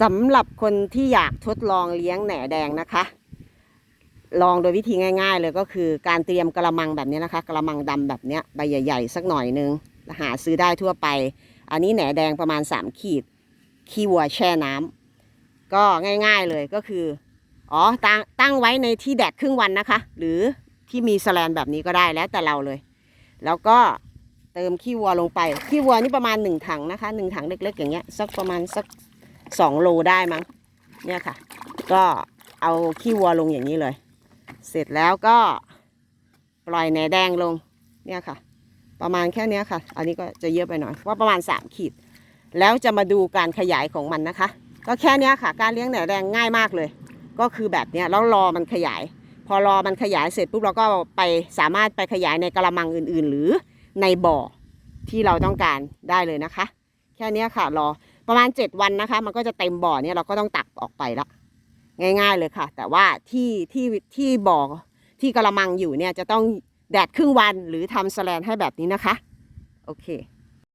สำหรับคนที่อยากทดลองเลี้ยงแหน่แดงนะคะ ลองโดยวิธีง่าย ๆ เลยก็คือการเตรียมกระมังแบบนี้นะคะกระมังดำแบบเนี้ยใบใหญ่ ๆ สักหน่อยนึงหาซื้อได้ทั่วไป อันนี้แหน่แดงประมาณ 3 ขีด ขี้วัวแช่น้ำก็ง่าย ๆเลยก็คืออ๋อตั้งตั้งไว้ในที่แดดครึ่งวันนะคะ หรือที่มีสแลนแบบนี้ก็ได้แล้วแต่เราเลย แล้วก็เติมขี้วัวลงไปขี้วัวนี่ประมาณหนึ่งถังนะคะหนึ่งถังเล็กๆอย่างเงี้ยสักประมาณสัก สองโลได้มั้ง เนี่ยค่ะ ก็เอาขี้วัวลงอย่างนี้เลย เสร็จแล้วก็ปล่อยแหนแดงลง เนี่ยค่ะ ประมาณแค่นี้ค่ะ อันนี้ก็จะเยอะไปหน่อย ว่าประมาณสามขีด แล้วจะมาดูการขยายของมันนะคะ ก็แค่นี้ค่ะ การเลี้ยงแหนแดงง่ายมากเลย ก็คือแบบนี้แล้วรอมันขยาย พอรอมันขยายเสร็จปุ๊บเราก็ไปสามารถไปขยายในกระมังอื่น ๆ หรือในบ่อที่เราต้องการได้เลยนะคะ แค่นี้ค่ะรอ ประมาณ 7 วันนะคะ มันก็จะเต็มบ่อเนี่ยเราก็ต้องตักออกไปละง่าย ๆเลยค่ะ แต่ว่าที่ที่ที่บ่อที่กระมังอยู่เนี่ยจะต้องแดดครึ่งวันหรือทำแสแลนให้แบบนี้นะคะ โอเค